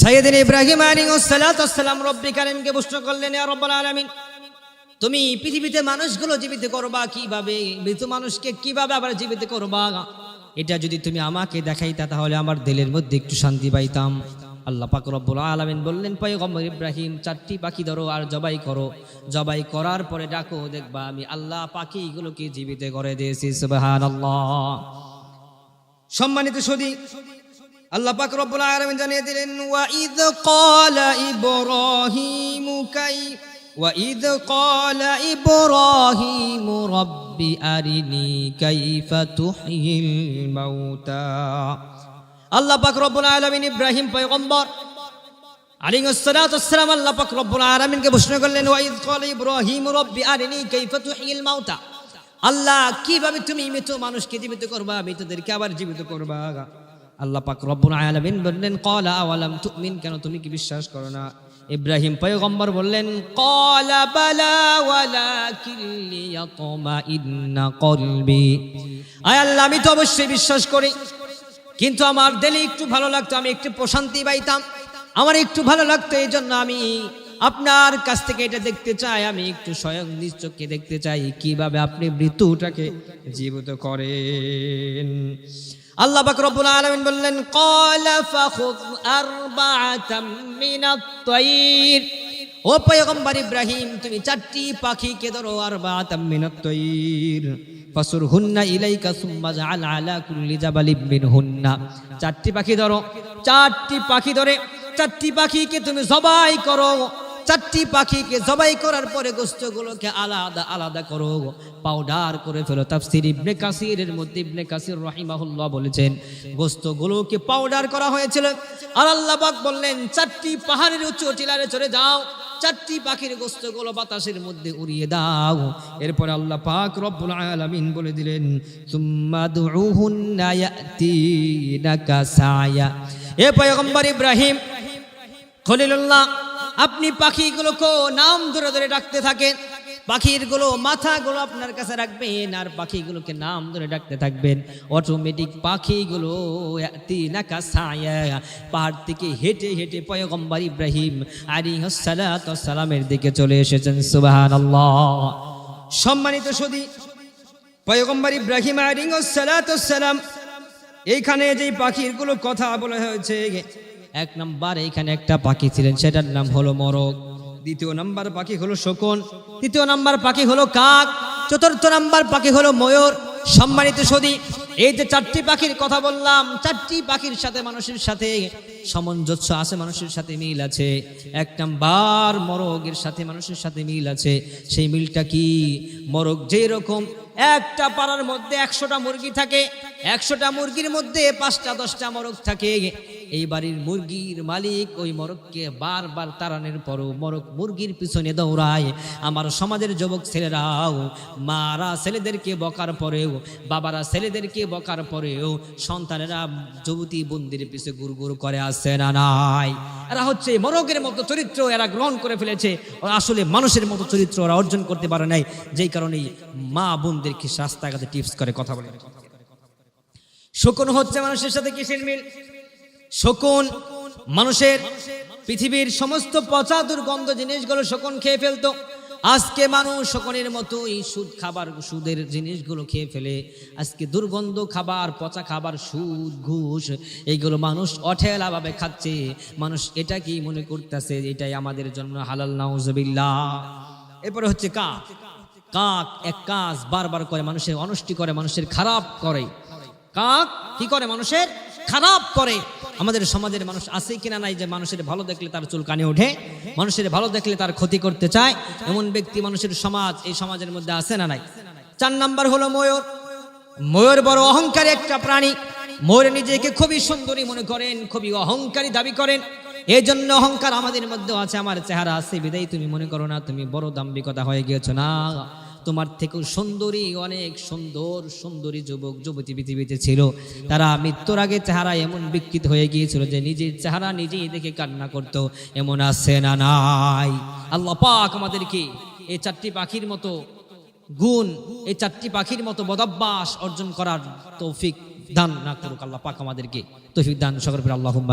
সাইয়েদিন ইব্রাহিম আলাইহিসসালাম রব্বি কারিমকে প্রশ্ন করলেন আলামিন, তুমি পৃথিবীতে মানুষগুলো জীবিত করবা কীভাবে? মৃত মানুষকে কীভাবে আবার জীবিত করবা? এটা যদি তুমি আমাকে দেখাইতা, তাহলে আমার দিলের মধ্যে একটু শান্তি পাইতাম। আল্লাহ পাক রব্বুল আলামিন বললেন, পয়গম্বর ইব্রাহিম, চারটি পাখি ধরো আর জবাই করো। জবাই করার পরে ডাকো, দেখবা আমি আল্লাহ পাখিগুলোকে জীবিত করে দিয়েছি, সুবহানাল্লাহ। সম্মানিত সদী আল্লাহ পাক রব্বুল আলামিন জানিয়ে দিলেন, ওয়া ইদ ক্বালা ইব্রাহিম কাই, ওয়া ইদ ক্বালা ইব্রাহিম রাব্বি আরিনি কাইফা তুহয়িল মাউতা। আল্লাহ পাক রব্বুল আলামিন ইব্রাহিম পয়গম্বর আলাইহিস সালাতু ওয়াসসালাম আল্লাহ পাক রব্বুল আলামিনকে প্রশ্ন করলেন, ওয়া ইদ ক্বালা ইব্রাহিম রাব্বি আরিনি কাইফা তুহয়িল মাউতা? আল্লাহ, কীভাবে তুমি মৃত মানুষকে জীবিত করবা? মৃতদেরকে আবার জীবিত করবা? আল্লাহ পাক রব্বুল আলামিন বললেন ক্বালা আওয়ালাম তুমিন? কেন তুমি কি বিশ্বাস করো না? ইব্রাহিম পয়গম্বর বললেন ক্বালা বালা ওয়ালাকিন লিয়াতমাইন্না কলবি। আয় আল্লাহ, আমি তো অবশ্যই বিশ্বাস করি, কিন্তু আমার দিলে একটু ভালো লাগতো, আমি একটু প্রশান্তি পাইতাম। আমার একটু ভালো লাগতো এই জন্য আমি আপনার কাছ থেকে এটা দেখতে চাই, আমি একটু স্বয়ং নিজ দেখতে চাই, কীভাবে আপনি মৃত্যুটাকে জীবিত করেন। আল্লাহ পাক রব্বুল আলামিন বললেন, ক্বালা ফাখুয আরবাআতাম মিনাত তায়র ও পয়গম্বর ইব্রাহিম, তুমি চারটি পাখিকে ধরো আরবাআতাম মিনাত তায়র ফাসুরহুন্না ইলাইকা সুম্মা জাআল আলা কুল্লি জাবালিম মিনহুন্না। চারটি পাখি ধরো, চারটি পাখি ধরে, চারটি পাখিকে তুমি জবাই করো। চারটি পাখিকে জবাই করার পরে গোস্তগুলোকে আলাদা আলাদা করো পাউডার করে ফেলো। তাফসির ইবনে কাসিরের মধ্যে ইবনে কাসির রাহিমাহুল্লাহ বলেছেন গোস্তগুলোকে পাউডার করা হয়েছিল আর আল্লাহ পাক বললেন, চারটি পাহাড়ের উঁচু টিলারে চলে যাও, চারটি পাখির গোস্তগুলো বাতাসের মধ্যে উড়িয়ে দাও। এরপর আল্লাহ পাক রব্বুল আলামিন বলে দিলেন, সুম্মা দুউহুন্না ইয়াতিনাকা সায়া। এ পয়গম্বর ইব্রাহিম খলিলুল্লাহ আপনি পাখিগুলোকে নাম ধরে ধরে ডাকতে থাকেন। পাখিরগুলো মাথাগুলো আপনার কাছে রাখবেন আর পাখিগুলোকে নাম ধরে ডাকতে থাকবেন। অটোমেটিক পাখিগুলো পাহাড় থেকে হেঁটে হেঁটে পয়গম্বর ইব্রাহিম আলী সালামের দিকে চলে এসেছেন। সুবাহান সম্মানিত সদী পয়গম্বর ইব্রাহিম আলী সালাম এইখানে যেই পাখিরগুলো কথা বলা হয়েছে এক নাম্বার এইখানে একটা পাখি ছিলেন সেটার নাম হলো মরক দ্বিতীয় নাম্বার পাখি হলো শকুন। তৃতীয় নাম্বার পাখি হলো কাক। চতুর্থ নাম্বার পাখি হলো ময়ূর। সম্মানিত সদী এই যে চারটি পাখির কথা বললাম চারটি পাখির সাথে মানুষের সাথে সামঞ্জস্য আছে মানুষের সাথে মিল আছে। এক নাম্বার মরগের সাথে মানুষের সাথে মিল আছে। সেই মিলটা কি? মরগ যেই রকম একটা পাড়ার মধ্যে একশোটা মুরগি থাকে একশোটা মুরগির মধ্যে পাঁচটা দশটা মরগ থাকে। এই বাড়ির মুরগির মালিক ওই মরককে বারবার তাড়ানোর পরও মরক মুরগির পিছনে দৌড়ায়। আমার সমাজের যুবক ছেলেরাও, মারা ছেলেদেরকে বকার পরেও, বাবারা ছেলেদেরকে বকার পরেও সন্তানেরা যুবতী বন্দির পিছে গুড় করে আসছে না নাই? এরা হচ্ছে মরকের মতো চরিত্র এরা গ্রহণ করে ফেলেছে। ওরা আসলে মানুষের মতো চরিত্র ওরা অর্জন করতে পারে নাই। যেই কারণেই মা বোনদেরকে রাস্তাঘাটে টিপস করে কথা বলে। শকুন হচ্ছে মানুষের সাথে কিসের মিল? শকুন, মানুষের পৃথিবীর সমস্ত পচা দুর্গন্ধ জিনিসগুলো শকুন খেয়ে ফেলতো। আজকে মানুষ শকুনের মতোই সুদ খাবার, সুদের জিনিসগুলো খেয়ে ফেলে। আজকে দুর্গন্ধ খাবার, পচা খাবার, সুদ, ঘুষ, এইগুলো মানুষ অঠেলাভাবে খাচ্ছে। মানুষ এটা কি মনে করতেছে? এটাই আমাদের জন্য হালাল, নাউজবিল্লাহ। এরপরে হচ্ছে কাক। কাক এক কাজ বারবার করে, মানুষের অনষ্টি করে, মানুষের খারাপ করে। কাক কি করে? মানুষের খারাপ করে। আমাদের সমাজের মানুষ আছে কিনা নাই যে মানুষের ভালো দেখলে তার চুল কানে ওঠে, মানুষের ভালো দেখলে তার ক্ষতি করতে চায়, এমন ব্যক্তি মানুষের সমাজ এই সমাজের মধ্যে আছে না নাই? চার নাম্বার হলো ময়ূর। ময়ূর বড় অহংকারী একটা প্রাণী। ময়ূর নিজেকে খুবই সুন্দরী মনে করেন, খুবই অহংকারী দাবি করেন। এই জন্য অহংকার আমাদের মধ্যে আছে, আমার চেহারা আছে, বিদায় তুমি মনে করো না, তুমি বড় দাম্বিকতা হয়ে গিয়েছো না। তোমার থেকেও সুন্দরী, অনেক সুন্দর, সুন্দরী যুবক, যুবতী পৃথিবীতে ছিল। তারা মৃত্যুর আগে চেহারা এমন বিকৃত হয়ে গিয়েছিল যে নিজের চেহারা নিজেই দেখে কান্না করতো। এমন আছে না নাই? আল্লাহ পাক আমাদেরকে এই চারটি পাখির মতো গুণ, এই চারটি পাখির মতো বদাভ্যাস অর্জন করার তৌফিক দান না করুক। আল্লাহ পাক আমাদেরকে তৌফিক দান সকল আল্লাহ